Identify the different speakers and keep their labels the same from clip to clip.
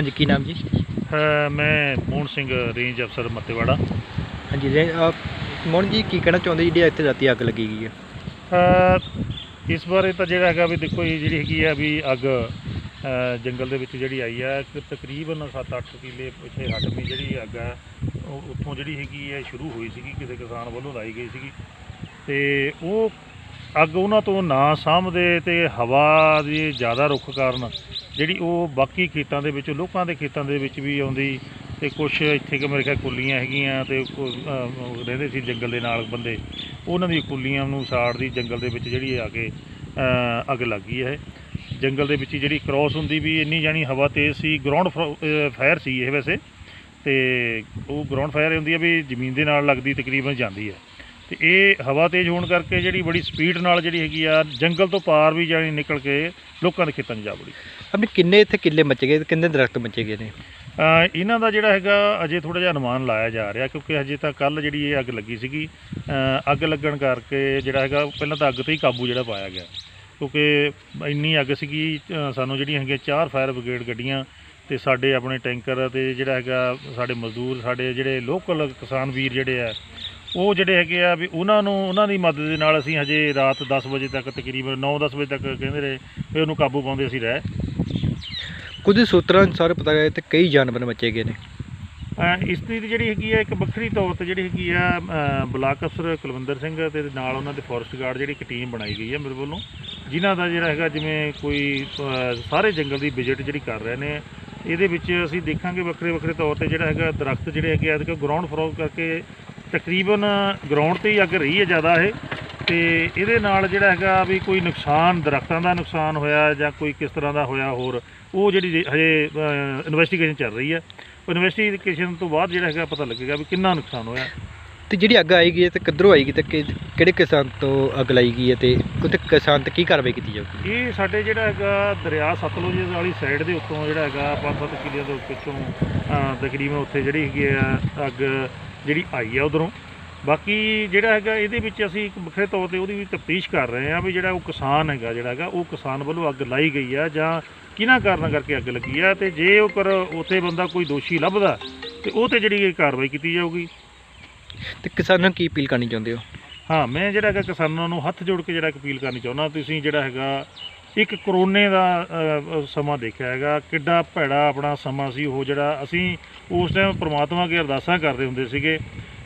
Speaker 1: ਹਾਂਜੀ ਕੀ ਨਾਮ ਜੀ?
Speaker 2: ਮੈਂ ਮੋਹਨ ਸਿੰਘ ਰੇਂਜ ਅਫਸਰ ਮੱਤੇਵਾੜਾ।
Speaker 1: ਹਾਂਜੀ ਰੇ- ਅਹ ਮੋਹਨ ਜੀ ਕੀ ਕਹਿਣਾ ਚਾਹੁੰਦੇ ਜਿਹੜੀ ਇੱਥੇ ਰਾਤੀ ਅੱਗ ਲੱਗੀ ਗਈ ਹੈ?
Speaker 2: ਅ, ਇਸ ਬਾਰੇ ਤਾਂ ਜਿਹੜਾ ਹੈਗਾ ਵੀ ਦੇਖੋ ਇਹ ਜਿਹੜੀ ਹੈਗੀ ਆ ਵੀ ਅੱਗ ਜੰਗਲ ਦੇ ਵਿੱਚ ਜਿਹੜੀ ਆਈ ਆ ਇੱਕ ਤਕਰੀਬਨ 7-8 ਕਿੱਲੇ ਪਿੱਛੇ ਹਟਮੀ ਜਿਹੜੀ ਅੱਗ ਆ ਉਹ ਉੱਥੋਂ ਜਿਹੜੀ ਹੈਗੀ ਹੈ ਸ਼ੁਰੂ ਹੋਈ ਸੀਗੀ ਕਿਸੇ ਕਿਸਾਨ ਵੱਲੋਂ ਲਾਈ ਗਈ ਸੀਗੀ। ਤੇ ਉਹ ਅੱਗ ਉਹਨਾਂ ਤੋਂ ਨਾ ਸਾਂਭਦੇ ਤੇ ਹਵਾ ਦੀ ਜ਼ਿਆਦਾ ਰੁੱਖ ਕਾਰਨ ਜਿਹੜੀ ਉਹ ਬਾਕੀ ਖੇਤਾਂ ਦੇ ਵਿੱਚ, ਲੋਕਾਂ ਦੇ ਖੇਤਾਂ ਦੇ ਵਿੱਚ ਵੀ ਆਉਂਦੀ ਤੇ ਕੁਝ ਇੱਥੇ ਕਿ ਮੇਰੇ ਖਿਆਲ ਕੁੱਲੀਆਂ ਹੈਗੀਆਂ ਤੇ ਰਹਿੰਦੇ ਸੀ ਜੰਗਲ ਦੇ ਨਾਲ ਬੰਦੇ, ਉਹਨਾਂ ਦੀ ਕੁੱਲੀਆਂ ਨੂੰ ਸਾੜਦੀ ਜੰਗਲ ਦੇ ਵਿੱਚ ਜਿਹੜੀ ਆ ਕੇ ਅੱਗ ਲੱਗ ਗਈ ਹੈ। ਜੰਗਲ ਦੇ ਵਿੱਚ ਜਿਹੜੀ ਕ੍ਰਾਸ ਹੁੰਦੀ ਵੀ ਇੰਨੀ ਜਾਣੀ ਹਵਾ ਤੇਜ਼ ਸੀ ਗਰਾਊਂਡ ਫਾਇਰ ਸੀ ਇਹ ਵੈਸੇ। ਤੇ ਉਹ ਗਰਾਊਂਡ ਫਾਇਰ ਹੁੰਦੀ ਹੈ ਵੀ ਜ਼ਮੀਨ ਦੇ ਨਾਲ ਲੱਗਦੀ ਤਕਰੀਬਨ ਜਾਂਦੀ ਹੈ। ਤੇ ਇਹ ਹਵਾ ਤੇਜ਼ ਹੋਣ ਕਰਕੇ ਜਿਹੜੀ ਬੜੀ ਸਪੀਡ ਨਾਲ ਜਿਹੜੀ ਹੈਗੀ ਆ, ਜੰਗਲ ਤੋਂ ਪਾਰ ਵੀ ਜਾਣੀ ਨਿਕਲ ਕੇ ਲੋਕਾਂ ਦੇ ਖੇਤਾਂ 'ਚ ਜਾ ਵੜੀ।
Speaker 1: ਆਪਣੇ ਕਿੰਨੇ ਇੱਥੇ ਕਿੱਲੇ ਮੱਚ ਗਏ ਤੇ ਕਿੰਨੇ ਦਰਖਤ ਮੱਚੇ ਗਏ ਨੇ?
Speaker 2: ਅ, ਇਹਨਾਂ ਦਾ ਜਿਹੜਾ ਹੈਗਾ ਅਜੇ ਥੋੜਾ ਜਿਹਾ ਅਨੁਮਾਨ ਲਾਇਆ ਜਾ ਰਿਹਾ ਕਿਉਂਕਿ ਹਜੇ ਤਾਂ ਕੱਲ ਜਿਹੜੀ ਇਹ ਅੱਗ ਲੱਗੀ ਸੀਗੀ ਅ, ਅੱਗ ਲੱਗਣ ਕਰਕੇ ਜਿਹੜਾ ਹੈਗਾ ਪਹਿਲਾਂ ਤਾਂ ਅੱਗ ਤੇ ਹੀ ਕਾਬੂ ਜਿਹੜਾ ਪਾਇਆ ਗਿਆ। ਕਿਉਂਕਿ ਇੰਨੀ ਅੱਗ ਸੀਗੀ ਅ, ਸਾਨੂੰ ਜਿਹੜੀਆਂ ਹੈਗੀਆਂ ਚਾਰ ਫਾਇਰ ਬ੍ਰਿਗੇਡ ਗੱਡੀਆਂ ਤੇ ਸਾਡੇ ਆਪਣੇ ਟੈਂਕਰ ਤੇ ਜਿਹੜਾ ਹੈਗਾ ਸਾਡੇ ਮਜ਼ਦੂਰ ਸਾਡੇ ਜਿਹੜੇ ਲੋਕਲ ਕਿਸਾਨ ਵੀਰ ਜਿਹੜੇ ਆ ਉਹ ਜਿਹੜੇ ਹੈਗੇ ਆ ਵੀ ਉਹਨਾਂ ਨੂੰ ਉਹਨਾਂ ਦੀ ਮਦਦ ਦੇ ਨਾਲ ਅਸੀਂ ਹਜੇ ਰਾਤ 10 ਵਜੇ ਤੱਕ ਤਕਰੀਬਨ 9-10 ਵਜੇ ਤੱਕ ਕਹਿੰਦੇ ਰਹੇ ਵੀ ਉਹਨੂੰ ਕਾਬੂ ਪਾਉਂਦੇ ਅਸੀਂ ਰਹਿ।
Speaker 1: ਕੁਝ ਸੂਤਰਾਂ ਅਨੁਸਾਰ ਪਤਾ ਗਿਆ ਇੱਥੇ ਕਈ ਜਾਨਵਰ ਮੱਚੇ ਗਏ ਨੇ।
Speaker 2: ਇਸਤਰੀ ਦੀ ਜਿਹੜੀ ਹੈਗੀ ਆ ਇੱਕ ਵੱਖਰੀ ਤੌਰ ਤੇ ਜਿਹੜੀ ਹੈਗੀ ਆ ਅ, ਬਲਾਕ ਅਫਸਰ ਕੁਲਵਿੰਦਰ ਸਿੰਘ ਤੇ ਨਾਲ ਉਹਨਾਂ ਦੇ ਫੋਰੈਸਟ ਗਾਰਡ ਜਿਹੜੀ ਇੱਕ ਟੀਮ ਬਣਾਈ ਗਈ ਹੈ ਮੇਰੇ ਵੱਲੋਂ। ਜਿਨ੍ਹਾਂ ਦਾ ਜਿਹੜਾ ਹੈਗਾ ਜਿਵੇਂ ਕੋਈ ਅ, ਸਾਰੇ ਜੰਗਲ ਦੀ ਵਿਜ਼ਿਟ ਜਿਹੜੀ ਕਰ ਰਹੇ ਨੇ ਇਹਦੇ ਵਿੱਚ ਅਸੀਂ ਦੇਖਾਂਗੇ ਵੱਖਰੇ ਵੱਖਰੇ ਤੌਰ ਤੇ ਜਿਹੜਾ ਹੈਗਾ ਦਰਖਤ ਜਿਹੜੇ ਹੈਗੇ ਆ ਕਿ ਗਰਾਊਂਡ ਫਲੋਰ ਕਰਕੇ ਤਕਰੀਬਨ ਗਰਾਊਂਡ ਤੇ ਹੀ ਅੱਗ ਰਹੀ ਹੈ ਜ਼ਿਆਦਾ ਇਹ। ਤੇ ਇਹਦੇ ਨਾਲ ਜਿਹੜਾ ਹੈਗਾ ਵੀ ਕੋਈ ਨੁਕਸਾਨ ਦਰਖਤਾਂ ਦਾ ਨੁਕਸਾਨ ਹੋਇਆ ਜਾਂ ਕੋਈ ਕਿਸ ਤਰ੍ਹਾਂ ਦਾ ਹੋਇਆ ਹੋਰ ਉਹ ਜਿਹੜੀ ਹਜੇ ਇਨਵੈਸਟੀਗੇਸ਼ਨ ਚੱਲ ਰਹੀ ਹੈ। ਉਹ ਇਨਵੈਸਟੀਗੇਸ਼ਨ ਤੋਂ ਬਾਅਦ ਜਿਹੜਾ ਹੈਗਾ ਪਤਾ ਲੱਗੇਗਾ ਵੀ ਕਿੰਨਾ ਨੁਕਸਾਨ ਹੋਇਆ।
Speaker 1: ਤੇ ਜਿਹੜੀ ਅੱਗ ਆਈ ਗਈ ਹੈ ਤੇ ਕਿੱਧਰੋਂ ਆਈ ਗਈ ਤੇ ਕਿਹੜੇ ਕਿਸਾਨ ਤੋਂ ਅੱਗ ਲਾਈ ਗਈ ਹੈ ਤੇ ਉੱਥੇ ਕਿਸਾਨ ਤੇ ਕੀ ਕਾਰਵਾਈ ਕੀਤੀ ਜਾਊਗੀ?
Speaker 2: ਇਹ ਸਾਡੇ ਜਿਹੜਾ ਹੈਗਾ ਦਰਿਆ ਸਤਲੁਜ ਵਾਲੀ ਸਾਈਡ ਦੇ ਉੱਤੋਂ ਜਿਹੜਾ ਹੈਗਾ ਪੰਜ ਸੱਤ ਕਿਲਿਆਂ ਦੇ ਪਿੱਛੋਂ ਤਕਰੀਬਨ ਉੱਥੇ ਜਿਹੜੀ ਹੈਗੀ ਆ ਅੱਗ ਜਿਹੜੀ ਆਈ ਆ ਉਧਰੋਂ। ਬਾਕੀ ਜਿਹੜਾ ਹੈਗਾ ਇਹਦੇ ਵਿੱਚ ਅਸੀਂ ਇੱਕ ਵੱਖਰੇ ਤੌਰ ਤੇ ਉਹਦੀ ਵੀ ਤਫਤੀਸ਼ ਕਰ ਰਹੇ ਹਾਂ ਵੀ ਜਿਹੜਾ ਉਹ ਕਿਸਾਨ ਹੈਗਾ ਜਿਹੜਾ ਹੈਗਾ ਉਹ ਕਿਸਾਨ ਵੱਲੋਂ ਅੱਗ ਲਾਈ ਗਈ ਆ ਜਾਂ ਕਿਹਨਾਂ ਕਾਰਨਾਂ ਕਰਕੇ ਅੱਗ ਲੱਗੀ ਆ ਤੇ ਜੇ ਉਹ ਕਰ ਉੱਥੇ ਬੰਦਾ ਕੋਈ ਦੋਸ਼ੀ ਲੱਭਦਾ ਤੇ ਉਹ ਤੇ ਜਿਹੜੀ ਇਹ ਕਾਰਵਾਈ ਕੀਤੀ ਜਾਊਗੀ।
Speaker 1: ਤੇ ਕਿਸਾਨਾਂ ਨੂੰ ਕੀ ਅਪੀਲ ਕਰਨੀ ਚਾਹੁੰਦੇ ਹੋ?
Speaker 2: ਹਾਂ ਮੈਂ ਜਿਹੜਾ ਹੈਗਾ ਕਿਸਾਨਾਂ ਨੂੰ ਹੱਥ ਜੋੜ ਕੇ ਜਿਹੜਾ ਅਪੀਲ ਕਰਨੀ ਚਾਹੁੰਦਾ ਤੁਸੀਂ ਜਿਹੜਾ ਹੈਗਾ ਇੱਕ ਕਰੋਨੇ ਦਾ ਸਮਾਂ ਦੇਖਿਆ ਹੈਗਾ ਕਿੱਡਾ ਭੈੜਾ ਆਪਣਾ ਸਮਾਂ ਸੀ ਉਹ ਜਿਹੜਾ ਅਸੀਂ ਉਸ ਟਾਈਮ ਪ੍ਰਮਾਤਮਾ ਅੱਗੇ ਅਰਦਾਸਾਂ ਕਰਦੇ ਹੁੰਦੇ ਸੀਗੇ।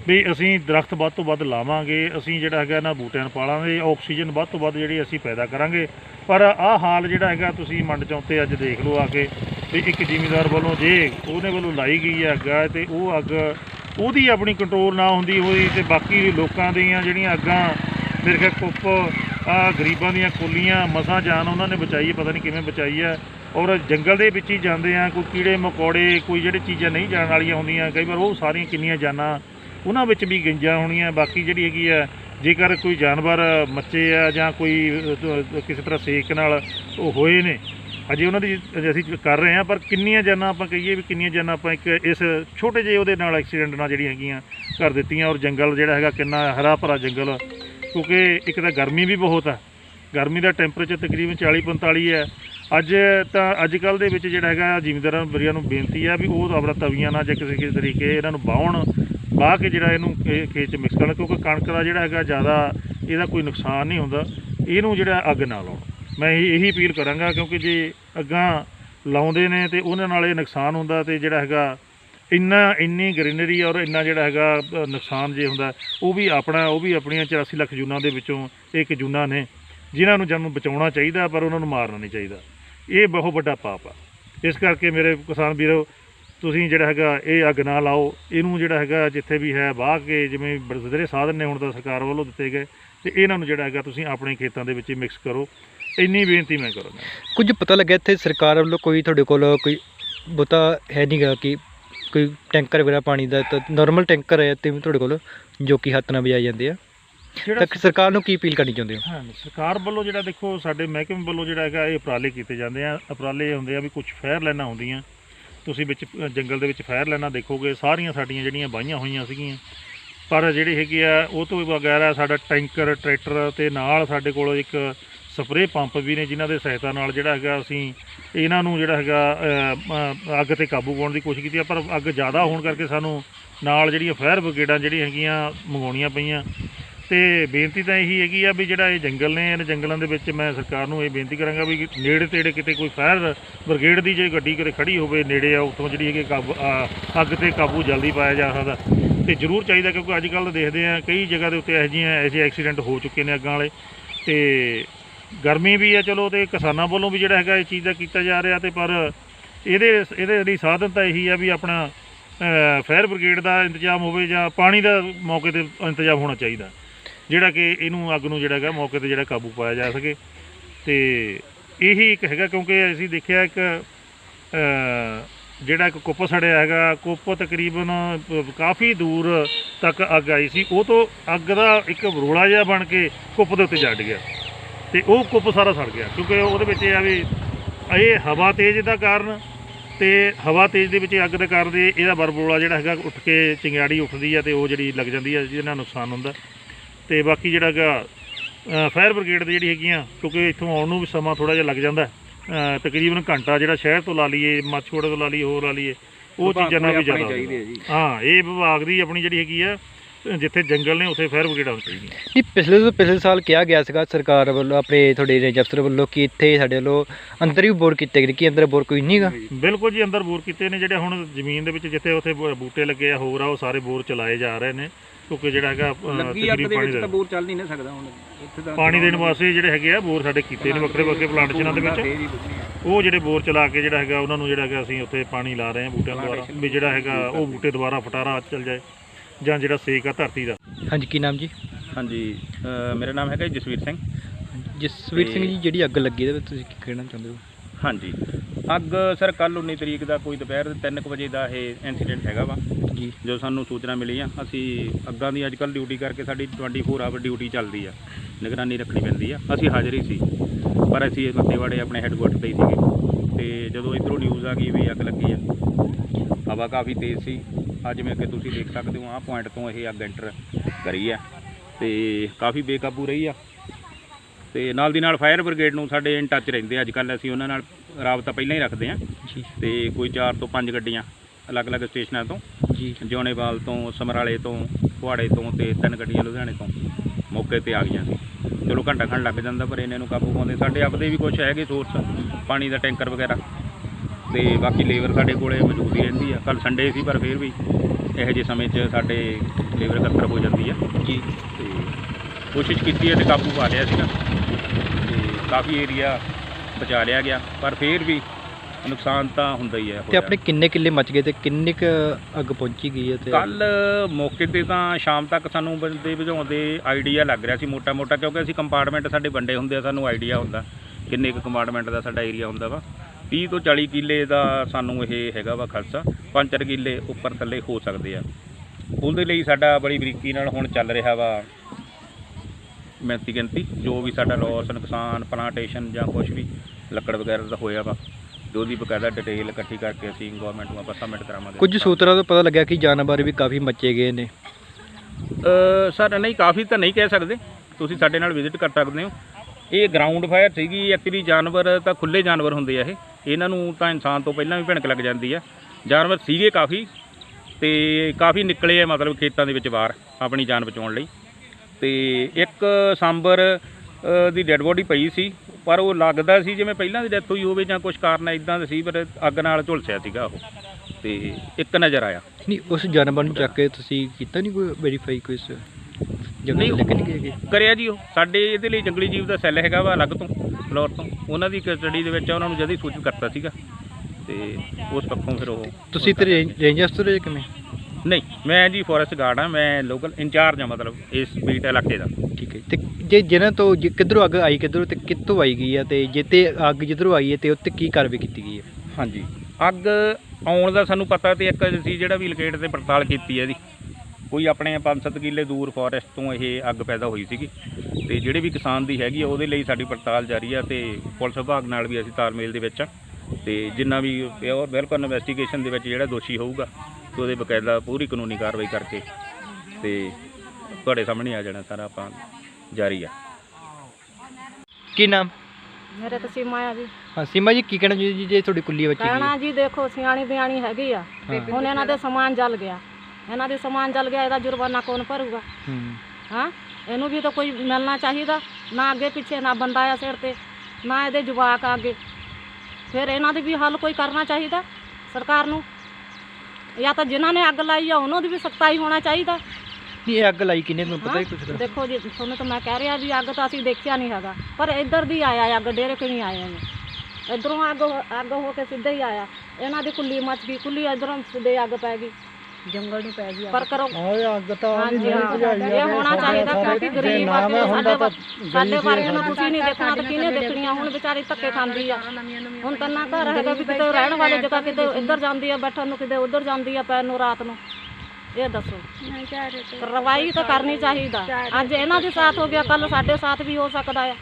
Speaker 2: ਵੀ ਅਸੀਂ ਦਰਖਤ ਵੱਧ ਤੋਂ ਵੱਧ ਲਾਵਾਂਗੇ, ਅਸੀਂ ਜਿਹੜਾ ਹੈਗਾ ਨਾ ਬੂਟਿਆਂ ਨੂੰ ਪਾਲਾਂਗੇ, ਆਕਸੀਜਨ ਵੱਧ ਤੋਂ ਵੱਧ ਜਿਹੜੀ ਅਸੀਂ ਪੈਦਾ ਕਰਾਂਗੇ। ਪਰ ਆਹ ਹਾਲ ਜਿਹੜਾ ਹੈਗਾ ਤੁਸੀਂ ਮੰਡ ਚੌਂਤੇ ਅੱਜ ਦੇਖ ਲਓ ਆ ਕੇ, ਵੀ ਇੱਕ ਜ਼ਿਮੀਂਦਾਰ ਵੱਲੋਂ ਜੇ ਉਹਦੇ ਵੱਲੋਂ ਲਾਈ ਗਈ ਹੈ ਅੱਗ, ਤੇ ਉਹ ਅੱਗ ਉਹਦੀ ਆਪਣੀ ਕੰਟਰੋਲ ਨਾ ਹੁੰਦੀ ਹੋਈ ਤੇ ਬਾਕੀ ਲੋਕਾਂ ਦੀਆਂ ਜਿਹੜੀਆਂ ਅੱਗਾਂ, ਮੇਰੇ ਖਿਆਲ ਕੁੱਪ, ਆ ਗਰੀਬਾਂ ਦੀਆਂ ਕੋਲੀਆਂ ਮਸਾਂ ਜਾਨ ਉਹਨਾਂ ਨੇ ਬਚਾਈ ਪਤਾ ਨਹੀਂ ਕਿਵੇਂ ਬਚਾਈ ਹੈ। ਔਰ ਜੰਗਲ ਦੇ ਵਿੱਚ ਹੀ ਜਾਂਦੇ ਆ, ਕੋਈ ਕੀੜੇ ਮਕੌੜੇ, ਕੋਈ ਜਿਹੜੇ ਚੀਜ਼ਾਂ ਨਹੀਂ ਜਾਣ ਵਾਲੀਆਂ ਹੁੰਦੀਆਂ, ਕਈ ਵਾਰ ਉਹ ਸਾਰੀਆਂ ਕਿੰਨੀਆਂ ਜਾਨਾਂ ਉਹਨਾਂ ਵਿੱਚ ਵੀ ਗੰਜਾਂ ਹੋਣੀਆਂ, ਬਾਕੀ ਜਿਹੜੀ ਹੈਗੀ ਆ, ਜੇਕਰ ਕੋਈ ਜਾਨਵਰ ਮੱਚੇ ਆ ਜਾਂ ਕੋਈ ਕਿਸੇ ਤਰ੍ਹਾਂ ਸੇਕ ਨਾਲ ਉਹ ਹੋਏ ਨੇ, ਅਜੇ ਉਹਨਾਂ ਦੀ ਅਸੀਂ ਕਰ ਰਹੇ ਹਾਂ, ਪਰ ਕਿੰਨੀਆਂ ਜਾਨਾਂ ਆਪਾਂ ਕਹੀਏ ਵੀ ਕਿੰਨੀਆਂ ਜਾਨਾਂ ਆਪਾਂ ਇੱਕ ਇਸ ਛੋਟੇ ਜਿਹੇ ਉਹਦੇ ਨਾਲ ਐਕਸੀਡੈਂਟ ਨਾਲ ਜਿਹੜੀਆਂ ਹੈਗੀਆਂ ਕਰ ਦਿੱਤੀਆਂ, ਔਰ ਜੰਗਲ ਜਿਹੜਾ ਹੈਗਾ ਕਿੰਨਾ ਹਰਾ ਭਰਾ ਜੰਗਲ ਕਿਉਂਕਿ ਇੱਕ ਤਾਂ ਗਰਮੀ ਵੀ ਬਹੁਤ ਆ, ਗਰਮੀ ਦਾ ਟੈਂਪਰੇਚਰ ਤਕਰੀਬਨ 40 45 ਹੈ ਅੱਜ ਤਾਂ ਅੱਜ ਕੱਲ ਦੇ ਵਿੱਚ ਜਿਹੜਾ ਹੈਗਾ, ਜ਼ਿਮੀਂਦਾਰਾਂ ਬਰੀਆਂ ਨੂੰ ਬੇਨਤੀ ਆ ਵੀ ਉਹ ਆਪਣਾ ਤਵੀਆਂ ਨਾਲ ਜਾਂ ਕਿਸੇ ਕਿਸੇ ਤਰੀਕੇ ਇਹਨਾਂ ਨੂੰ ਬਾਹਣ ਬਾਹ ਕੇ ਜਿਹੜਾ ਇਹਨੂੰ ਖੇ- ਖੇਤ 'ਚ ਮਿਕਸ ਕਰਨ, ਕਿਉਂਕਿ ਕਣਕ ਦਾ ਜਿਹੜਾ ਹੈਗਾ ਜ਼ਿਆਦਾ ਇਹਦਾ ਕੋਈ ਨੁਕਸਾਨ ਨਹੀਂ ਹੁੰਦਾ। ਇਹਨੂੰ ਜਿਹੜਾ ਅੱਗ ਨਾ ਲਾਉਣ। ਮੈਂ ਇਹੀ ਇਹੀ ਅਪੀਲ ਕਰਾਂਗਾ, ਕਿਉਂਕਿ ਜੇ ਅੱਗਾਂ ਲਾਉਂਦੇ ਨੇ ਤੇ ਉਹਨਾਂ ਨਾਲ ਇਹ ਨੁਕਸਾਨ ਹੁੰਦਾ ਤੇ ਜਿਹੜਾ ਹੈਗਾ ਇੰਨਾ, ਇੰਨੀ ਗ੍ਰੀਨਰੀ ਔਰ ਇੰਨਾ ਜਿਹੜਾ ਹੈਗਾ ਨੁਕਸਾਨ ਜੇ ਹੁੰਦਾ, ਉਹ ਵੀ ਆਪਣਾ, ਉਹ ਵੀ ਆਪਣੀਆਂ 84 ਲੱਖ ਜੂਨਾਂ ਦੇ ਵਿੱਚੋਂ ਇੱਕ ਜੂਨਾਂ ਨੇ, ਜਿਨ੍ਹਾਂ ਨੂੰ ਜਾਨੂੰ ਬਚਾਉਣਾ ਚਾਹੀਦਾ, ਪਰ ਉਹਨਾਂ ਨੂੰ ਮਾਰਨਾ ਨਹੀਂ ਚਾਹੀਦਾ। ਇਹ ਬਹੁਤ ਵੱਡਾ ਪਾਪ ਆ। ਇਸ ਕਰਕੇ ਮੇਰੇ ਕਿਸਾਨ ਵੀਰੋ ਤੁਸੀਂ ਜਿਹੜਾ ਹੈਗਾ ਇਹ ਅੱਗ ਨਾ ਲਾਓ ਇਹਨੂੰ ਜਿਹੜਾ ਹੈਗਾ ਜਿੱਥੇ ਵੀ ਹੈ ਵਾਹ ਕੇ ਜਿਵੇਂ ਬਥੇਰੇ ਸਾਧਨ ਨੇ ਹੁਣ ਤਾਂ ਸਰਕਾਰ ਵੱਲੋਂ ਦਿੱਤੇ ਗਏ ਤੇ ਇਹਨਾਂ ਨੂੰ ਜਿਹੜਾ ਹੈਗਾ ਤੁਸੀਂ ਆਪਣੇ ਖੇਤਾਂ ਦੇ ਵਿੱਚ ਮਿਕਸ ਕਰੋ। ਇੰਨੀ ਬੇਨਤੀ ਮੈਂ ਕਰਾਂਗਾ
Speaker 1: ਕੁਝ ਪਤਾ ਲੱਗਿਆ ਇੱਥੇ ਸਰਕਾਰ ਵੱਲੋਂ ਕੋਈ ਤੁਹਾਡੇ ਕੋਲ ਕੋਈ ਬਤਾ ਹੈ ਨਹੀਂਗਾ ਕਿ ਕੋਈ ਟੈਂਕਰ ਵਗੈਰਾ ਪਾਣੀ ਦਾ ਤਾਂ ਨਾਰਮਲ ਟੈਂਕਰ ਹੈ ਤੇ ਵੀ ਤੁਹਾਡੇ ਕੋਲ ਜੋ ਕਿ ਹੱਥ ਨਾਲ ਵਜਾਏ ਜਾਂਦੇ ਆ। ਤਾਂ ਸਰਕਾਰ ਨੂੰ ਕੀ ਅਪੀਲ ਕਰਨੀ ਚਾਹੁੰਦੇ ਹੋ?
Speaker 2: ਹਾਂ ਸਰਕਾਰ ਵੱਲੋਂ ਜਿਹੜਾ ਦੇਖੋ ਸਾਡੇ ਮਹਿਕਮੇ ਵੱਲੋਂ ਜਿਹੜਾ ਹੈਗਾ ਇਹ ਉਪਰਾਲੇ ਕੀਤੇ ਜਾਂਦੇ ਆ। ਉਪਰਾਲੇ ਹੁੰਦੇ ਆ ਵੀ ਕੁਝ ਫਾਇਰ ਲਾਈਨਾਂ ਹੁੰਦੀਆਂ ਤੁਸੀਂ ਵਿੱਚ ਜੰਗਲ ਦੇ ਵਿੱਚ ਫਾਇਰ ਲੈਣਾ ਦੇਖੋਗੇ, ਸਾਰੀਆਂ ਸਾਡੀਆਂ ਜਿਹੜੀਆਂ ਬਾਹੀਆਂ ਹੋਈਆਂ ਸੀਗੀਆਂ। ਪਰ ਜਿਹੜੀ ਹੈਗੀ ਆ, ਉਹ ਤੋਂ ਵਗੈਰਾ ਸਾਡਾ ਟੈਂਕਰ, ਟਰੈਕਟਰ ਤੇ ਨਾਲ ਸਾਡੇ ਕੋਲ ਇੱਕ ਸਪਰੇਅ ਪੰਪ ਵੀ ਨੇ, ਜਿਨ੍ਹਾਂ ਦੇ ਸਹਾਇਤਾ ਨਾਲ ਜਿਹੜਾ ਹੈਗਾ ਅਸੀਂ ਇਹਨਾਂ ਨੂੰ ਜਿਹੜਾ ਹੈਗਾ ਅੱਗ ਤੇ ਕਾਬੂ ਪਾਉਣ ਦੀ ਕੋਸ਼ਿਸ਼ ਕੀਤੀ ਆ। ਪਰ ਅੱਗ ਜ਼ਿਆਦਾ ਹੋਣ ਕਰਕੇ ਸਾਨੂੰ ਨਾਲ ਜਿਹੜੀਆਂ ਫਾਇਰ ਬ੍ਰਿਗੇਡਾਂ ਜਿਹੜੀਆਂ ਹੈਗੀਆਂ ਮੰਗਾਉਣੀਆਂ ਪਈਆਂ। ਤੇ ਬੇਨਤੀ ਤਾਂ ਇਹੀ ਹੈਗੀ ਆ ਵੀ ਜਿਹੜਾ ਇਹ ਜੰਗਲ ਨੇ, ਇਹਨਾਂ ਜੰਗਲਾਂ ਦੇ ਵਿੱਚ ਮੈਂ ਸਰਕਾਰ ਨੂੰ ਇਹ ਬੇਨਤੀ ਕਰਾਂਗਾ ਵੀ ਨੇੜੇ ਤੇੜੇ ਕਿਤੇ ਕੋਈ ਫਾਇਰ ਬ੍ਰਿਗੇਡ ਦੀ ਜੇ ਗੱਡੀ ਕਿਤੇ ਖੜੀ ਹੋਵੇ, ਨੇੜੇ ਆ, ਉੱਥੋਂ ਜਿਹੜੀ ਹੈਗੀ ਕਾਬੂ ਅੱਗ ਤੇ ਕਾਬੂ ਜਲਦੀ ਪਾਇਆ ਜਾ ਸਕਦਾ। ਤੇ ਜ਼ਰੂਰ ਚਾਹੀਦਾ ਕਿਉਂਕਿ ਅੱਜ ਕੱਲ੍ਹ ਦੇਖਦੇ ਆ ਕਈ ਜਗ੍ਹਾ ਦੇ ਉੱਤੇ ਇਹੋ ਜਿਹੀਆਂ ਐਸੇ ਐਕਸੀਡੈਂਟ ਹੋ ਚੁੱਕੇ ਨੇ ਅੱਗਾਂ ਵਾਲੇ। ਤੇ ਗਰਮੀ ਵੀ ਆ, ਚਲੋ, ਤੇ ਕਿਸਾਨਾਂ ਵੱਲੋਂ ਵੀ ਜਿਹੜਾ ਹੈਗਾ ਇਹ ਚੀਜ਼ ਦਾ ਕੀਤਾ ਜਾ ਰਿਹਾ ਤੇ ਪਰ ਇਹਦੇ ਇਹਦੇ ਲਈ ਸਾਧਨ ਤਾਂ ਇਹੀ ਆ ਵੀ ਆਪਣਾ ਫਾਇਰ ਬ੍ਰਿਗੇਡ ਦਾ ਇੰਤਜ਼ਾਮ ਹੋਵੇ ਜਾਂ ਪਾਣੀ ਦਾ ਮੌਕੇ ਤੇ ਇੰਤਜ਼ਾਮ ਹੋਣਾ ਚਾਹੀਦਾ। ਜਿਹੜਾ ਕਿ ਇਹਨੂੰ ਅੱਗ ਨੂੰ ਜਿਹੜਾ ਹੈਗਾ ਮੌਕੇ ਤੇ ਜਿਹੜਾ ਕਾਬੂ ਪਾਇਆ ਜਾ ਸਕੇ। ਤੇ ਇਹੀ ਇੱਕ ਹੈਗਾ ਕਿਉਂਕਿ ਅਸੀਂ ਦੇਖਿਆ ਇੱਕ ਜਿਹੜਾ ਇੱਕ ਕੁੱਪ ਸੜਿਆ ਹੈਗਾ, ਕੁੱਪ ਤਕਰੀਬਨ ਕਾਫੀ ਦੂਰ ਤੱਕ ਅੱਗ ਆਈ ਸੀ। ਉਹ ਤੋਂ ਅੱਗ ਦਾ ਇੱਕ ਰੋਲਾ ਜਿਹਾ ਬਣ ਕੇ ਕੁੱਪ ਦੇ ਉੱਤੇ ਜੜ ਗਿਆ। ਤੇ ਉਹ ਕੁੱਪ ਸਾਰਾ ਸੜ ਗਿਆ ਕਿਉਂਕਿ ਉਹਦੇ ਵਿੱਚ ਇਹ ਆ ਵੀ ਇਹ ਹਵਾ ਤੇਜ਼ ਦਾ ਕਾਰਨ ਤੇ ਹਵਾ ਤੇਜ਼ ਦੇ ਵਿੱਚ ਅੱਗ ਦੇ ਕਾਰਨ ਦੇ ਇਹਦਾ ਬਰਬੋਲਾ ਜਿਹੜਾ ਹੈਗਾ ਉੱਠ ਕੇ ਚਿੰਗਾੜੀ ਉੱਠਦੀ ਆ ਤੇ ਉਹ ਜਿਹੜੀ ਲੱਗ ਜਾਂਦੀ ਆ, ਜਿਹਦੇ ਨਾਲ ਨੁਕਸਾਨ ਹੁੰਦਾ। ਤੇ ਬਾਕੀ ਜਿਹੜਾ ਹੈਗਾ ਫਾਇਰ ਬ੍ਰਿਗੇਡ ਦੀ ਜਿਹੜੀ ਹੈਗੀਆਂ ਕਿਉਂਕਿ ਇੱਥੋਂ ਆਉਣ ਨੂੰ ਵੀ ਸਮਾਂ ਥੋੜਾ ਜਿਹਾ ਲੱਗ ਜਾਂਦਾ ਤਕਰੀਬਨ ਘੰਟਾ ਜਿਹੜਾ ਸ਼ਹਿਰ ਤੋਂ ਲਾ ਲਈਏ ਮਾਛੋੜੇ ਤੋਂ ਲਾ ਲਈਏ ਹੋਰ ਲਾ ਲਈਏ ਉਹ ਚੀਜ਼ਾਂ ਨਾਲ ਵੀ ਜ਼ਿਆਦਾ
Speaker 3: ਜੀ।
Speaker 2: ਹਾਂ ਇਹ ਵਿਭਾਗ ਦੀ ਆਪਣੀ ਜਿਹੜੀ ਹੈਗੀ ਆ ਜਿੱਥੇ ਜੰਗਲ ਨੇ ਉੱਥੇ ਫਾਇਰ ਬ੍ਰਿਗੇਡ ਆਉਣੀ ਚਾਹੀਦੀ
Speaker 1: ਨਹੀਂ ਪਿਛਲੇ ਤੋਂ ਪਿਛਲੇ ਸਾਲ ਕਿਹਾ ਗਿਆ ਸੀਗਾ ਸਰਕਾਰ ਵੱਲੋਂ ਆਪਣੇ ਤੁਹਾਡੇ ਰੇਂਜ ਅਫਸਰ ਵੱਲੋਂ ਕਿ ਇੱਥੇ ਸਾਡੇ ਵੱਲੋਂ ਅੰਦਰ ਹੀ ਬੋਰ ਕੀਤੇ ਗਏ ਕਿ ਅੰਦਰ ਬੋਰ ਕੋਈ ਨਹੀਂਗਾ
Speaker 2: ਬਿਲਕੁਲ ਜੀ ਅੰਦਰ ਬੋਰ ਕੀਤੇ ਨੇ ਜਿਹੜੇ ਹੁਣ ਜ਼ਮੀਨ ਦੇ ਵਿੱਚ ਜਿੱਥੇ ਉੱਥੇ ਬੂਟੇ ਲੱਗੇ ਆ ਹੋਰ ਆ ਉਹ ਸਾਰੇ ਬੋਰ ਚਲਾਏ ਜਾ ਰਹੇ ਨੇ। ਕਿਉਂਕਿ ਜਿਹੜਾ ਹੈਗਾ
Speaker 3: ਲੱਗੀ ਅੱਗ
Speaker 2: ਤਕਰੀਬਨ
Speaker 3: ਦੇ
Speaker 2: ਪਾਣੀ
Speaker 3: ਵਿੱਚ
Speaker 2: ਦਾ
Speaker 3: ਤਾਂ ਬੋਰ ਚੱਲ ਨਹੀਂ ਨਾ ਸਕਦਾ ਹੁਣ। ਇੱਥੇ ਤਾਂ
Speaker 2: ਪਾਣੀ ਦੇਣ ਵਾਸਤੇ ਜਿਹੜੇ ਹੈਗੇ ਆ ਬੋਰ ਸਾਡੇ ਕੀਤੇ ਨੇ ਵੱਖਰੇ ਵੱਖਰੇ ਪਲਾਂਟੇਸ਼ਨਾਂ ਦੇ ਵਿੱਚ। ਉਹ ਜਿਹੜੇ ਬੋਰ ਚਲਾ ਕੇ ਜਿਹੜਾ ਹੈਗਾ ਉਹਨਾਂ ਨੂੰ ਜਿਹੜਾ ਹੈਗਾ ਅਸੀਂ ਉੱਥੇ ਪਾਣੀ ਲਾ ਰਹੇ ਹਾਂ ਬੂਟਿਆਂ ਦੁਆਰਾ ਵੀ ਜਿਹੜਾ ਹੈਗਾ ਉਹ ਬੂਟੇ ਦੁਬਾਰਾ ਫਟਾਰਾ ਚੱਲ ਜਾਏ ਜਾਂ ਜਿਹੜਾ ਸੇਕ ਆ ਧਰਤੀ ਦਾ।
Speaker 1: ਹਾਂਜੀ ਕੀ ਨਾਮ ਜੀ?
Speaker 3: ਹਾਂਜੀ ਅ, ਮੇਰਾ ਨਾਮ ਹੈਗਾ ਜੀ ਜਸਵੀਰ ਸਿੰਘ।
Speaker 1: ਜਸਵੀਰ ਸਿੰਘ ਜੀ ਜਿਹੜੀ ਅੱਗ ਲੱਗੀ ਇਹਦੇ ਵਿੱਚ ਤੁਸੀਂ ਕੀ ਕਹਿਣਾ ਚਾਹੁੰਦੇ ਹੋ?
Speaker 3: ਹਾਂਜੀ ਅੱਗ ਸਰ ਕੱਲ 19 ਤਰੀਕ ਦਾ ਕੋਈ ਦੁਪਹਿਰ 3 ਵਜੇ ਦਾ ਇਹ ਇਨਸੀਡੈਂਟ ਹੈਗਾ ਵਾ।
Speaker 1: ਜੀ।
Speaker 3: ਜੋ ਸਾਨੂੰ ਸੂਚਨਾ ਮਿਲੀ ਆ ਅਸੀਂ ਅੱਗਾਂ ਦੀ ਅੱਜ ਕੱਲ ਡਿਊਟੀ ਕਰਕੇ ਸਾਡੀ 24 ਆਵਰ ਡਿਊਟੀ ਚੱਲਦੀ ਆ। ਨਿਗਰਾਨੀ ਰੱਖਣੀ ਪੈਂਦੀ ਆ। ਅਸੀਂ ਹਾਜ਼ਰ ਹੀ ਸੀ ਪਰ ਅਸੀਂ ਮੱਤੇਵਾੜੇ ਆਪਣੇ ਹੈੱਡਕੁਆਟਰ ਤੇ ਹੀ ਸੀਗੇ। ਤੇ ਜਦੋਂ ਇਧਰੋਂ ਨਿਊਜ਼ ਆ ਗਈ ਵੀ ਅੱਗ ਲੱਗੀ ਆ ਹਵਾ ਕਾਫੀ ਤੇਜ਼ ਸੀ। ਅੱਜ ਜਿਵੇਂ ਕਿ ਤੁਸੀਂ ਦੇਖ ਸਕਦੇ ਹੋ ਆਹ ਪੁਆਇੰਟ ਤੋਂ ਇਹ ਅੱਗ ਐਂਟਰ ਕਰੀ ਆ। ਤੇ ਕਾਫੀ ਬੇਕਾਬੂ ਰਹੀ ਆ। ਤੇ ਨਾਲ ਦੀ ਨਾਲ ਫਾਇਰ ਬ੍ਰਿਗੇਡ ਨੂੰ ਸਾਡੇ ਇਨ ਟੱਚ ਰਹਿੰਦੇ ਅੱਜ ਕੱਲ ਅਸੀਂ ਉਹਨਾਂ ਨਾਲ ਰਾਬਤਾ ਪਹਿਲਾਂ ਹੀ ਰੱਖਦੇ ਆ।
Speaker 1: ਜੀ।
Speaker 3: ਤੇ ਕੋਈ 4 ਤੋਂ 5 ਗੱਡੀਆਂ ਅਲੱਗ-ਅਲੱਗ ਸਟੇਸ਼ਨਾਂ ਤੋਂ
Speaker 1: ਜੀ।
Speaker 3: ਜਿਉਣੇਵਾਲ ਤੋਂ ਸਮਰਾਲੇ ਤੋਂ ਫੁਹਾੜੇ ਤੋਂ ਤੇ ਤਿੰਨ ਗੱਡੀਆਂ ਲੁਧਿਆਣੇ ਤੋਂ ਮੌਕੇ ਤੇ ਆ ਗਈਆਂ ਸੀ। ਚਲੋ ਘੰਟਾ ਖੰਡ ਲੱਗ ਜਾਂਦਾ ਪਰ ਇਹਨਾਂ ਨੂੰ ਕਾਬੂ ਪਾਉਂਦੇ। ਸਾਡੇ ਆਪਦੇ ਵੀ ਕੁਝ ਹੈਗੇ ਸੋਰਸ ਪਾਣੀ ਦਾ ਟੈਂਕਰ ਵਗੈਰਾ। ਤੇ ਬਾਕੀ ਲੇਬਰ ਸਾਡੇ ਕੋਲੇ ਮੌਜੂਦ ਹੀ ਰਹਿੰਦੀ ਆ। ਕੱਲ ਸੰਡੇ ਸੀ ਪਰ ਫਿਰ ਵੀ ਇਹੋ ਜਿਹੇ ਸਮੇਂ 'ਚ ਸਾਡੇ ਲੇਬਰ ਖਤਰ ਹੋ ਜਾਂਦੀ ਆ।
Speaker 1: ਜੀ।
Speaker 3: ਤੇ ਕੋਸ਼ਿਸ਼ ਕੀਤੀ ਹੈ ਤੇ ਕਾਬੂ ਪਾ ਲਿਆ ਸੀਗਾ। ਤੇ ਕਾਫੀ ਏਰੀਆ ਬਚਾ ਲਿਆ ਗਿਆ ਪਰ ਫਿਰ ਵੀ ਨੁਕਸਾਨ ਤਾਂ ਹੁੰਦਾ ਹੀ ਹੈ
Speaker 1: ਤੇ ਆਪਣੇ ਕਿੰਨੇ ਕਿੱਲੇ ਮੱਚ ਗਏ ਤੇ ਕਿੰਨੇ ਕ ਅੱਗ ਪਹੁੰਚੀ ਗਈ ਹੈ ਤੇ
Speaker 3: ਕੱਲ ਮੌਕੇ ਤੇ ਤਾਂ ਸ਼ਾਮ ਤੱਕ ਸਾਨੂੰ ਬੰਦੇ ਬੁਝਾਉਣ ਦੇ ਆਈਡੀਆ ਲੱਗ ਰਿਹਾ ਸੀ ਮੋਟਾ ਮੋਟਾ ਕਿਉਂਕਿ ਅਸੀਂ ਕੰਪਾਰਟਮੈਂਟ ਸਾਡੇ ਵੰਡੇ ਹੁੰਦੇ ਆ ਸਾਨੂੰ ਆਈਡੀਆ ਹੁੰਦਾ ਕਿੰਨੇ ਕੁ ਕੰਪਾਰਟਮੈਂਟ ਦਾ ਸਾਡਾ ਏਰੀਆ ਹੁੰਦਾ ਵਾ। 30 ਤੋਂ 40 ਕਿੱਲੇ ਦਾ ਸਾਨੂੰ ਇਹ ਹੈਗਾ ਵਾ ਖਰਚਾ 5-4 ਕਿੱਲੇ ਉੱਪਰ ਥੱਲੇ ਹੋ ਸਕਦੇ ਆ। ਉਹਦੇ ਲਈ ਸਾਡਾ ਬੜੀ ਬਰੀਕੀ ਨਾਲ ਹੁਣ ਚੱਲ ਰਿਹਾ ਵਾ ਮਿਹਨਤੀ ਗਿਣਤੀ ਜੋ ਵੀ ਸਾਡਾ ਲਾਸ ਨੁਕਸਾਨ ਪਲਾਂਟੇਸ਼ਨ ਜਾਂ ਕੁਝ ਵੀ ਲੱਕੜ ਵਗੈਰਾ ਦਾ ਹੋਇਆ ਵਾ ਤੇ ਉਹਦੀ ਬਕਾਇਦਾ ਡਿਟੇਲ ਇਕੱਠੀ ਕਰਕੇ ਅਸੀਂ ਗਵਰਨਮੈਂਟ ਨੂੰ ਆਪਾਂ ਸਬਮਿਟ ਕਰਾਵਾਂਗੇ।
Speaker 1: ਕੁਝ ਸੂਤਰਾਂ ਤੋਂ ਪਤਾ ਲੱਗਿਆ ਕਿ ਜਾਨਵਰ ਵੀ ਕਾਫੀ ਮੱਚੇ ਗਏ ਨੇ।
Speaker 3: ਅ, ਸਰ ਨਹੀਂ ਕਾਫੀ ਤਾਂ ਨਹੀਂ ਕਹਿ ਸਕਦੇ। ਤੁਸੀਂ ਸਾਡੇ ਨਾਲ ਵਿਜ਼ਿਟ ਕਰ ਸਕਦੇ ਹੋ। ਇਹ ਗਰਾਊਂਡ ਫਾਇਰ ਸੀਗੀ ਐਕਚੁਅਲੀ ਜਾਨਵਰ ਤਾਂ ਖੁੱਲੇ ਜਾਨਵਰ ਹੁੰਦੇ ਆ ਇਹ। ਇਹਨਾਂ ਨੂੰ ਤਾਂ ਇਨਸਾਨ ਤੋਂ ਪਹਿਲਾਂ ਵੀ ਭਿਣਕ ਲੱਗ ਜਾਂਦੀ ਆ। ਜਾਨਵਰ ਸੀਗੇ ਕਾਫੀ ਤੇ ਕਾਫੀ ਨਿਕਲੇ ਆ ਮਤਲਬ ਖੇਤਾਂ ਦੇ ਵਿੱਚ ਬਾਹਰ ਆਪਣੀ ਜਾਨ ਬਚਾਉਣ ਲਈ। ਤੇ ਇੱਕ ਸਾਂਬਰ ਅ, ਦੀ ਡੈੱਡ ਬੋਡੀ ਪਈ ਸੀ। ਪਰ ਉਹ ਲੱਗਦਾ ਸੀ ਜਿਵੇਂ ਪਹਿਲਾਂ ਦੀ ਡੈਥ ਹੋਈ ਹੋਵੇ ਜਾਂ ਕੁਝ ਕਾਰਨ ਇਦਾਂ ਦੇ ਸੀ ਪਰ ਅੱਗ ਨਾਲ ਝੁਲਸਿਆ ਸੀਗਾ ਉਹ। ਤੇ ਇੱਕ ਨਜ਼ਰ ਆਇਆ।
Speaker 1: ਨਹੀਂ ਉਸ ਜਾਨਵਰ ਨੂੰ ਚੱਕ ਕੇ ਤੁਸੀਂ ਕੀਤਾ ਨਹੀਂ ਕੋਈ ਵੈਰੀਫਾਈ ਕੋਈ ਇਸ ਜੰਗਲ
Speaker 3: ਨਹੀਂ,
Speaker 1: ਤੋਂ ਲੈ ਕੇ ਨਹੀਂ ਗਏ?
Speaker 3: ਕਰਿਆ ਜੀ ਉਹ। ਸਾਡੇ ਇਹਦੇ ਲਈ ਜੰਗਲੀ ਜੀਵ ਦਾ ਸੈੱਲ ਹੈਗਾ ਵਾ ਅਲੱਗ ਤੋਂ ਫਲੋਰ ਤੋਂ। ਉਹਨਾਂ ਦੀ ਕਸਟਡੀ ਦੇ ਵਿੱਚ ਉਹਨਾਂ ਨੂੰ ਜਦ ਹੀ ਸੂਚਿਤ ਕਰਤਾ ਸੀਗਾ। ਤੇ ਉਸ ਪੱਖੋਂ ਫਿਰ ਉਹ
Speaker 1: ਤੁਸੀਂ ਤੇ ਰੇਂਜ ਰੇਂਜ ਅਫਸਰ ਹੋ ਜਾਂ ਕਿਵੇਂ?
Speaker 3: ਨਹੀਂ ਮੈਂ ਜੀ ਫੋਰੈਸਟ ਗਾਰਡ ਆ ਮੈਂ ਲੋਕਲ ਇੰਚਾਰਜ ਆ ਮਤਲਬ ਇਸ ਬੀਟ ਇਲਾਕੇ ਦਾ।
Speaker 1: ਠੀਕ ਹੈ ਤੇ ਜੇ ਜਿਹਨਾਂ ਤੋਂ ਜੇ ਕਿੱਧਰੋਂ ਅੱਗ ਆਈ ਕਿੱਧਰੋਂ ਤੇ ਕਿੱਥੋਂ ਆਈ ਗਈ ਹੈ ਤੇ ਜੇ ਤੇ ਅੱਗ ਜਿੱਧਰੋਂ ਆਈ ਹੈ ਤੇ ਉੱਤੇ ਕੀ ਕਾਰਵਾਈ ਕੀਤੀ ਗਈ ਹੈ?
Speaker 3: ਹਾਂਜੀ ਅੱਗ ਆਉਣ ਦਾ ਸਾਨੂੰ ਪਤਾ ਤੇ ਇੱਕ ਅਸੀਂ ਜਿਹੜਾ ਵੀ ਲੋਕੇਟ ਤੇ ਪੜਤਾਲ ਕੀਤੀ ਹੈ ਇਹਦੀ ਕੋਈ ਆਪਣੇ 5-7 ਕਿੱਲੇ ਦੂਰ ਫੋਰੈਸਟ ਤੋਂ ਇਹ ਅੱਗ ਪੈਦਾ ਹੋਈ ਸੀਗੀ ਤੇ ਜਿਹੜੇ ਵੀ ਕਿਸਾਨ ਦੀ ਹੈਗੀ ਆ ਉਹਦੇ ਲਈ ਸਾਡੀ ਪੜਤਾਲ ਜਾਰੀ ਆ ਤੇ ਪੁਲਿਸ ਵਿਭਾਗ ਨਾਲ ਵੀ ਅਸੀਂ ਤਾਲਮੇਲ ਦੇ ਵਿੱਚ ਆ ਤੇ ਜਿੰਨਾ ਵੀ ਪਿਓਰ ਬਿਲਕੁਲ ਇਨਵੈਸਟੀਗੇਸ਼ਨ ਦੇ ਵਿੱਚ ਜਿਹੜਾ ਦੋਸ਼ੀ ਹੋਊਗਾ ਤੇ ਉਹਦੇ ਬਕਾਇਦਾ ਪੂਰੀ ਕਾਨੂੰਨੀ ਕਾਰਵਾਈ ਕਰਕੇ ਤੇ ਤੁਹਾਡੇ ਸਾਹਮਣੇ ਆ ਜਾਣਾ ਸਾਰਾ ਆਪਾਂ ਜਾਰੀ ਆ।
Speaker 1: ਕੀ ਨਾਮ?
Speaker 4: ਮੇਰੇ ਤਾਂ ਸੀਮਾ ਆ ਜੀ।
Speaker 1: ਹਾਂ ਸੀਮਾ ਜੀ ਕੀ ਕਹਿਣਾ ਜੀ ਜੇ ਤੁਹਾਡੀ ਕੁੱਲੀ ਬੱਚੀ
Speaker 4: ਕਹਿਣਾ ਜੀ ਦੇਖੋ ਸਿਆਣੀ ਬਿਆਣੀ ਹੈਗੀ ਆ। ਹੁਣ ਇਹਨਾਂ ਦੇ ਸਮਾਨ ਜਲ ਗਿਆ। ਇਹਨਾਂ ਦੇ ਸਮਾਨ ਜਲ ਗਿਆ ਇਹਦਾ ਜੁਰਮਾਨਾ ਕੌਣ ਭਰੂਗਾ?
Speaker 1: ਹੂੰ?
Speaker 4: ਇਹਨੂੰ ਵੀ ਤਾਂ ਕੋਈ ਮਿਲਣਾ ਚਾਹੀਦਾ ਨਾ ਅੱਗੇ ਪਿੱਛੇ ਨਾ ਬੰਦਾ ਆ ਸਿਰ ਤੇ ਨਾ ਇਹਦੇ ਜਵਾਕ ਆ ਅੱਗੇ। ਫਿਰ ਇਹਨਾਂ ਦੇ ਵੀ ਹੱਲ ਕੋਈ ਕਰਨਾ ਚਾਹੀਦਾ ਸਰਕਾਰ ਨੂੰ? ਜਾਂ ਤਾਂ ਜਿਨ੍ਹਾਂ ਨੇ ਅੱਗ ਲਾਈ ਆ ਉਹਨਾਂ ਦੀ ਵੀ ਸਖਤਾਈ ਹੋਣਾ ਚਾਹੀਦਾ।
Speaker 1: ਨਹੀਂ ਇਹ ਅੱਗ ਲਾਈ ਕਿਨੇ ਤੁਹਾਨੂੰ ਪਤਾ ਹੀ ਕੁਛ ਦਾ
Speaker 4: ਦੇਖੋ ਜੀ ਤੁਹਾਨੂੰ ਤਾਂ ਮੈਂ ਕਹਿ ਰਿਹਾ ਵੀ ਅੱਗ ਤਾਂ ਅਸੀਂ ਦੇਖਿਆ ਨਹੀਂ ਹੈਗਾ ਪਰ ਇੱਧਰ ਦੀ ਆਇਆ ਅੱਗ ਡੇਰੇ ਨਹੀਂ ਆਏ ਨੇ। ਇਧਰੋਂ ਅੱਗ ਅੱਗ ਹੋ ਕੇ ਸਿੱਧਾ ਹੀ ਆਇਆ। ਇਹਨਾਂ ਦੀ ਕੁੱਲੀ ਮੱਚ ਗਈ ਕੁੱਲੀ ਇਧਰੋਂ ਸਿੱਧੇ ਅੱਗ ਪੈ ਗਈ। ਜੰਗਲ ਨੂੰ ਪੈ ਗਈ ਪਰ ਕਰੋ
Speaker 5: ਅੱਗ ਤਾਂ
Speaker 4: ਹਾਂਜੀ ਹਾਂ। ਇਹ ਹੋਣਾ ਚਾਹੀਦਾ ਕਿਉਂਕਿ ਗਰੀਬ ਆ ਕੇ ਸਾਡੇ ਵਾ- ਸਾਡੇ ਬਾਰੇ ਨੂੰ ਤੁਸੀਂ ਨਹੀਂ ਦੇਖਣਾ ਤਾਂ ਕਿਹਨੇ ਦੇਖਣੀਆਂ ਹੁਣ ਵਿਚਾਰੀ ਧੱਕੇ ਖਾਂਦੀ ਆ। ਹੁਣ ਤਾਂ ਨਾ ਘਰ ਹੈਗਾ ਵੀ ਕਿਤੇ ਰਹਿਣ ਵਾਲੀ ਜਗ੍ਹਾ ਕਿਤੇ ਇੱਧਰ ਜਾਂਦੀ ਆ ਬੈਠਣ ਨੂੰ ਕਿਤੇ ਉੱਧਰ ਜਾਂਦੀ ਆ ਪੈਣ ਨੂੰ ਰਾਤ ਨੂੰ। ਇਹ ਦੱਸੋ। ਕਾਰਵਾਈ ਤਾਂ ਕਰਨੀ ਚਾਹੀਦਾ। ਅੱਜ ਇਹਨਾਂ ਦੇ ਸਾਥ ਹੋ ਗਿਆ ਕੱਲ ਸਾਡੇ ਸਾਥ ਵੀ ਹੋ ਸਕਦਾ ਆ।